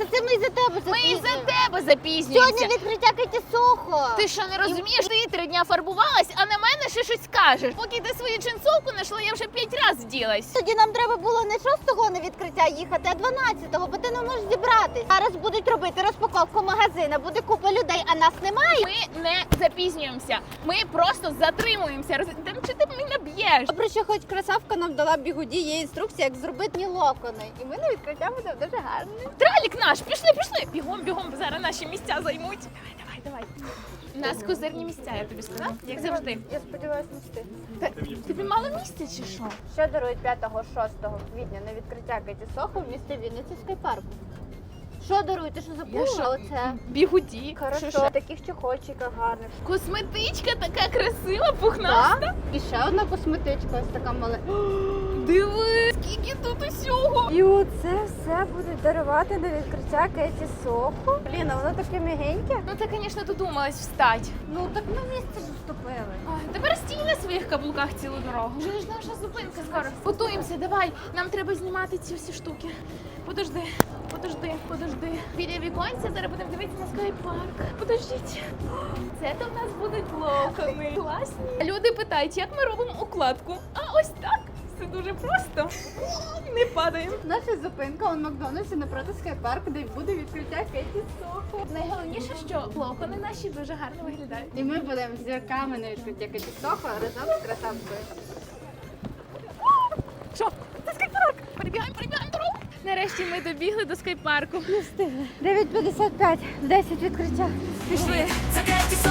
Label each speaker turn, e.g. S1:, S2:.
S1: Та це ми і за тебе
S2: Ми і за тебе запізнюємося.
S1: Сьогодні відкриття Кеті Сохо.
S2: Ти що не розумієш? Ти три дня фарбувалась, а на мене кажеш. Поки ти свою джинсовку знайшла, я вже п'ять разів вділась.
S1: Тоді нам треба було не 6-го на відкриття їхати, а 12-го, бо ти не можеш зібратись. Зараз будуть робити розпаковку магазина, буде купа людей, а нас немає.
S2: Ми не запізнюємося. Ми просто затримуємося. Роз... Ну, чи ти мене б'єш?
S1: Добре, що хоч красавка нам дала бігуді, є інструкція, як зробити ні локони. І ми на відкриття буде дуже гарно.
S2: Тралік наш, пішли, пішли. Бігом, бігом, зараз наші місця займуть. Давай, давай, давай. У нас козирні місця, я тобі сказав, як завжди.
S1: Я сподіваюся, не встиг.
S2: Тобі мало місця чи що?
S1: Що дарують 5-6 квітня на відкриття Кеті Сохо в місті Вінниці скайпарку? Що дарують? Ти що забула?
S2: що?
S1: Оце.
S2: Бігуді. Що
S1: Хорошо,
S2: ще?
S1: таких чохольчиках гарних.
S2: Косметичка така красива, пухнаста.
S1: Так? І ще одна косметичка, ось така маленька.
S2: Диви, скільки тут усього.
S1: І оце все будуть дарувати на відкриття Кеті Сохо. Блін, а воно таке м'ягеньке.
S2: Ну ти, звісно, додумалась встать.
S1: Ну так ми місце ж вступили.
S2: Ой, тепер стій на своїх каблуках цілу дорогу. Вже ж наша зупинка скоро. Готуємося, давай. Нам треба знімати ці всі штуки. Подожди, подожди, подожди. Біля віконця зараз будемо дивитися на скайпарк. Подождіть. Це то в нас будуть локони. Класні. Люди питають, як ми робимо укладку. А ось так. Просто. Не падаємо.
S1: Наша зупинка у Макдональдсі напроти скайпарку, де буде відкриття Кеті Сохо.
S2: Найголовніше, що локони наші дуже гарно виглядають.
S1: І ми будемо з зірками на відкриття Кеті Сохо разом з красавкою.
S2: Що? Це скайпарк! Перебігаємо, перебігаємо дорогу. Нарешті ми добігли до скайпарку.
S1: Не встигли. 9.55, 10 відкриття.
S2: Пішли.
S3: Це Кеті Сохо,